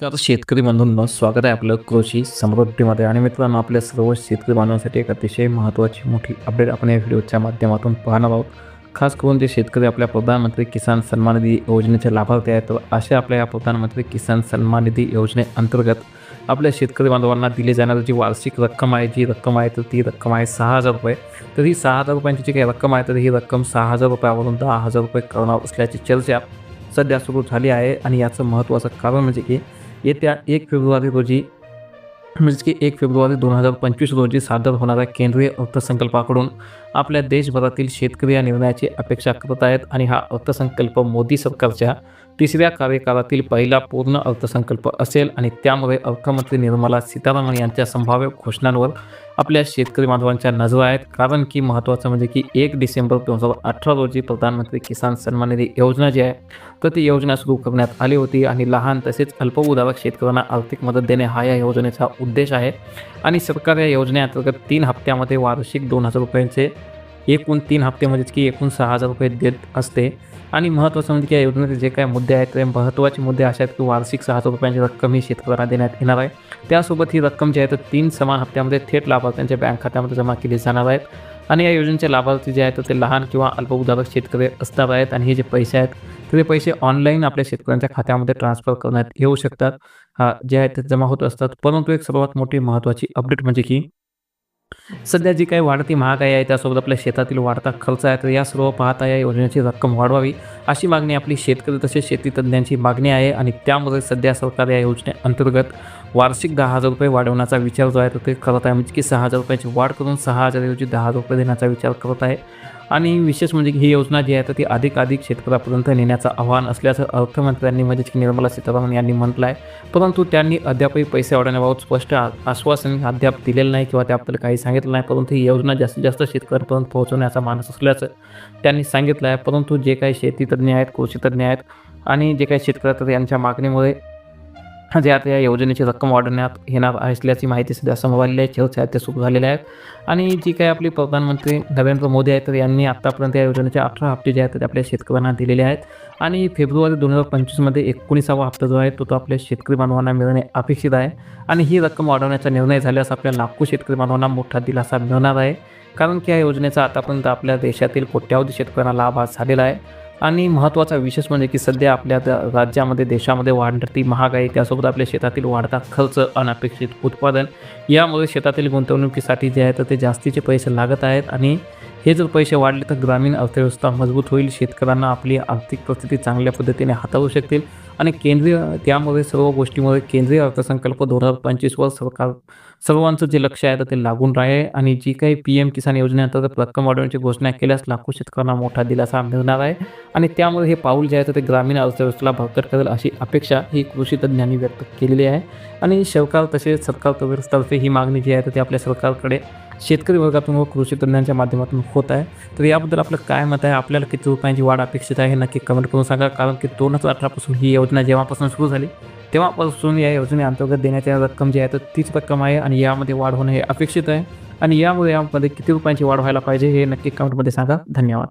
तर शेतकरी बांधवांनो स्वागत आहे आपलं कृषी समृद्धीमध्ये. आणि मित्रांनो आपल्या सर्व शेतकरी बांधवांसाठी एक अतिशय महत्त्वाची मोठी अपडेट आपण या व्हिडिओच्या माध्यमातून पाहणार आहोत. खास करून जे शेतकरी आपल्या प्रधानमंत्री किसान सन्मान निधी योजनेचे लाभार्थी आहेत तर अशा आपल्या या प्रधानमंत्री किसान सन्मान निधी योजनेअंतर्गत आपल्या शेतकरी बांधवांना दिली जाणारी जी वार्षिक रक्कम आहे जी रक्कम आहे तर ती रक्कम आहे सहा हजार रुपये. तर ही सहा हजार रुपयांची जी काही रक्कम आहे तर ही रक्कम सहा हजार रुपयावरून दहा हजार रुपये करणार असल्याची चर्चा सध्या सुरू झाली आहे. आणि याचं महत्त्वाचं कारण म्हणजे की येत्या एक फेब्रुवारी रोजी म्हणजेच की एक फेब्रुवारी दोन हजार पंचवीस रोजी सादर होणाऱ्या केंद्रीय अर्थसंकल्पाकडून आपल्या देशभरातील शेतकरी या निर्णयाची अपेक्षा करत आहेत आणि हा अर्थसंकल्प मोदी सरकारच्या तिसऱ्या कार्यकाळातील पहिला पूर्ण अर्थसंकल्प असेल आणि त्यामुळे अर्थमंत्री निर्मला सीतारामन यांच्या संभाव्य घोषणांवर आपल्या शेतकरी बांधवांच्या नजर आहेत. कारण की महत्त्वाचं म्हणजे की एक डिसेंबर दोन हजार अठरा रोजी प्रधानमंत्री किसान सन्मान निधी योजना जी आहे तर ती योजना सुरू करण्यात आली होती आणि लहान तसेच अल्पभूधारक शेतकऱ्यांना आर्थिक मदत देणे हा या योजनेचा उद्देश आहे. आणि सरकार या योजनेअंतर्गत तीन हप्त्यामध्ये वार्षिक दोन हजार रुपयांचे एकूण तीन हप्ते म्हणजेच की एकूण सहा हजार रुपये देत असते. आणि महत्त्वाचं म्हणजे की या योजनेचे जे काही मुद्दे आहेत ते महत्त्वाचे मुद्दे असे आहेत की वार्षिक सहा हजार रुपयांची रक्कम ही शेतकऱ्यांना देण्यात येणार आहे. त्यासोबत ही रक्कम जी आहे तर तीन समान हप्त्यामध्ये थेट लाभार्थ्यांच्या बँक खात्यामध्ये जमा केली जाणार आहेत. आणि या योजनेचे लाभार्थी जे आहेत ते लहान किंवा अल्पभूधारक शेतकरी असणार आहेत आणि हे जे पैसे आहेत तर ते पैसे ऑनलाईन आपल्या शेतकऱ्यांच्या खात्यामध्ये ट्रान्सफर करण्यात येऊ शकतात. हा जे आहेत ते जमा होत असतात. परंतु एक सर्वात मोठी महत्त्वाची अपडेट म्हणजे की सध्या जी काही वाढती महागाई आहे त्यासोबत आपल्या शेतातील वाढता खर्च आहे तर या सर्व पाहता या योजनेची रक्कम वाढवावी. अशी मागणी आपली शेतकरी तसेच शेती तज्ज्ञांची मागणी आहे आणि त्यामुळे सध्या सरकार या योजनेअंतर्गत वार्षिक दहा हजार रुपये वाढवण्याचा विचार जो आहे तो ते करत आहे. म्हणजे की सहा हजार रुपयाची वाढ करून सहा हजारऐवजी दहा हजार रुपये देण्याचा विचार करत आहे. आणि विशेष म्हणजे ही योजना जी आहे तर ती अधिकाधिक शेतकऱ्यापर्यंत नेण्याचं आव्हान असल्याचं अर्थमंत्र्यांनी म्हणजेच की निर्मला सीतारामन यांनी म्हटलं आहे. परंतु त्यांनी अद्यापही पैसे वाढवण्याबाबत स्पष्ट आश्वासन अद्याप दिलेलं नाही किंवा त्याबद्दल काही सांगितलं नाही. परंतु ही योजना जास्तीत जास्त शेतकऱ्यांपर्यंत पोहोचवण्याचा मानस असल्याचं त्यांनी सांगितलं आहे. परंतु जे काही तज्ज्ञ आहेत कृषी तज्ज्ञ आहेत आणि जे काही शेतकरी आहेत यांच्या मागणीमुळे जे आता या योजनेची रक्कम वाढवण्यात येणार असल्याची माहिती सध्या समोर आलेली आहे. चर्चा आहेत ते सुरू झालेल्या आहेत. आणि जी काही आपली प्रधानमंत्री नरेंद्र मोदी आहेत तर यांनी आत्तापर्यंत या योजनेचे अठरा हप्ते जे आहेत ते आपल्या शेतकऱ्यांना दिलेले आहेत. आणि फेब्रुवारी दोन हजार पंचवीसमध्ये एकोणीसावा हप्ता जो आहे तो तो आपल्या शेतकरी बांधवांना मिळणे अपेक्षित आहे. आणि ही रक्कम वाढवण्याचा निर्णय झाल्यास आपल्या लाखो शेतकरी बांधवांना मोठा दिलासा मिळणार आहे. कारण की या योजनेचा आतापर्यंत आपल्या देशातील कोट्यावधी शेतकऱ्यांना लाभ हा झालेला आहे. आणि महत्त्वाचा विशेष म्हणजे की सध्या आपल्या द- राज्यामध्ये देशामध्ये वाढती महागाई त्यासोबत आपल्या शेतातील वाढता खर्च अनपेक्षित उत्पादन यामुळे शेतातील गुंतवणुकीसाठी जे आहे तर ते जास्तीचे पैसे लागत आहेत आणि हे जर पैसे वाढले तर ग्रामीण अर्थव्यवस्था मजबूत होईल. शेतकऱ्यांना आपली आर्थिक परिस्थिती चांगल्या पद्धतीने हाताळू शकतील. आणि केंद्रीय त्यामध्ये सर्व गोष्टीमध्ये केंद्रीय अर्थसंकल्प दोन हजार पंचवीसवर सरकार सर्वांचं जे लक्ष आहे तर ते लागून राहील. आणि जी काही पी एम किसान योजनेअंतर्गत रक्कम वाढवण्याची घोषणा केल्यास लाखो शेतकऱ्यांना मोठा दिलासा मिळणार आहे. आणि त्यामुळे हे पाऊल जे आहे तर ते ग्रामीण अर्थव्यवस्थेला भरकट करेल अशी अपेक्षा ही कृषी तज्ज्ञांनी व्यक्त केलेली आहे. आणि सरकार तसेच सरकार तर्फे ही मागणी जी आहे तर ती आपल्या सरकारकडे शेतकरी वर्गातून व कृषी तज्ज्ञांच्या माध्यमातून होत आहे. तर याबद्दल आपलं काय मत आहे? आपल्याला किती रुपयांची वाढ अपेक्षित आहे हे नक्की कमेंट करून सांगा. कारण की दोन हजार अठरापासून ही योजना जेव्हापासून सुरू झाली तेव्हापासून या योजनेअंतर्गत देण्यात रक्कम जी आहे तर तीच रक्कम आहे आणि यामध्ये वाढ होणं हे अपेक्षित आहे. आणि यामुळे यामध्ये किती रुपयांची वाढ व्हायला पाहिजे हे नक्की कमेंटमध्ये सांगा. धन्यवाद.